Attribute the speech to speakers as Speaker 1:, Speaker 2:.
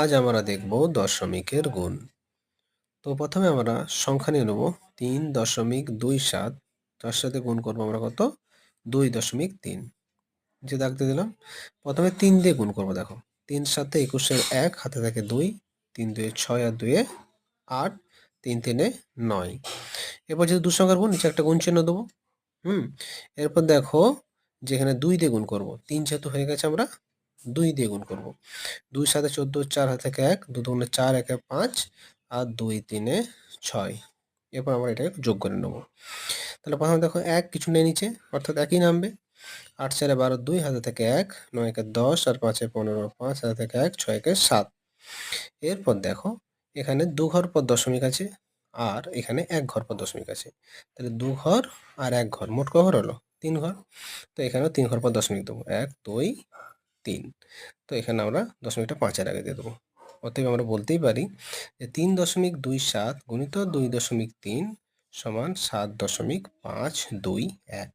Speaker 1: আজ আমরা দেখব দশমিকের গুণ। তো প্রথমে আমরা সংখ্যা নিয়ে নেব। তিন দশমিক দুই সাত, তার সাথে গুণ করব আমরা কত? দুই দশমিক তিন। যে দাগতে দিলাম, প্রথমে তিন দিয়ে গুণ করব, দেখো। তিন সাথে একুশের এক, হাতে থাকে দুই, তিন দুয়ে ছয় আর দুয়ে আট, তিন তিনে নয়। এরপর যেহেতু দু সংখ্যার গুণ, নিচে একটা গুণ চিহ্ন দেবো। হুম? এরপর দেখো, যেখানে দুই দিয়ে গুণ করব, তিন যেহেতু হয়ে গেছে আমরা দুই দিয়ে গুণ করব। দুই সাথে চোদ্দ, চার হাতে থেকে এক, দু দুগুণে চার, একে পাঁচ, আর দুই তিনে ছয়। এরপর আমরা এটাকে যোগ করে নেব। তাহলে প্রথমে দেখো এক কিছু নেই নিচে, অর্থাৎ একই নামবে। আট চারে বারো দুই, হাতে থেকে এক, নয় একে দশ, আর পাঁচে পনেরো, পাঁচ, হাতে থেকে এক, ছয় একে সাত। এরপর দেখো এখানে দু ঘর পর দশমিক আছে, আর এখানে এক ঘর পর দশমিক আছে। তাহলে দু ঘর আর এক ঘর, মোট ঘর হলো? তিন ঘর। তো এখানেও তিন ঘর পর দশমিক দেবো। এক, দুই তিন। তো এখানে আমরা দশমিকটা পাঁচের আগে দিয়ে দেবো। অতএব আমরা বলতেই পারি যে তিন দশমিক দুই সাত গুণিত দুই দশমিক তিন সমান সাত দশমিক পাঁচ দুই এক।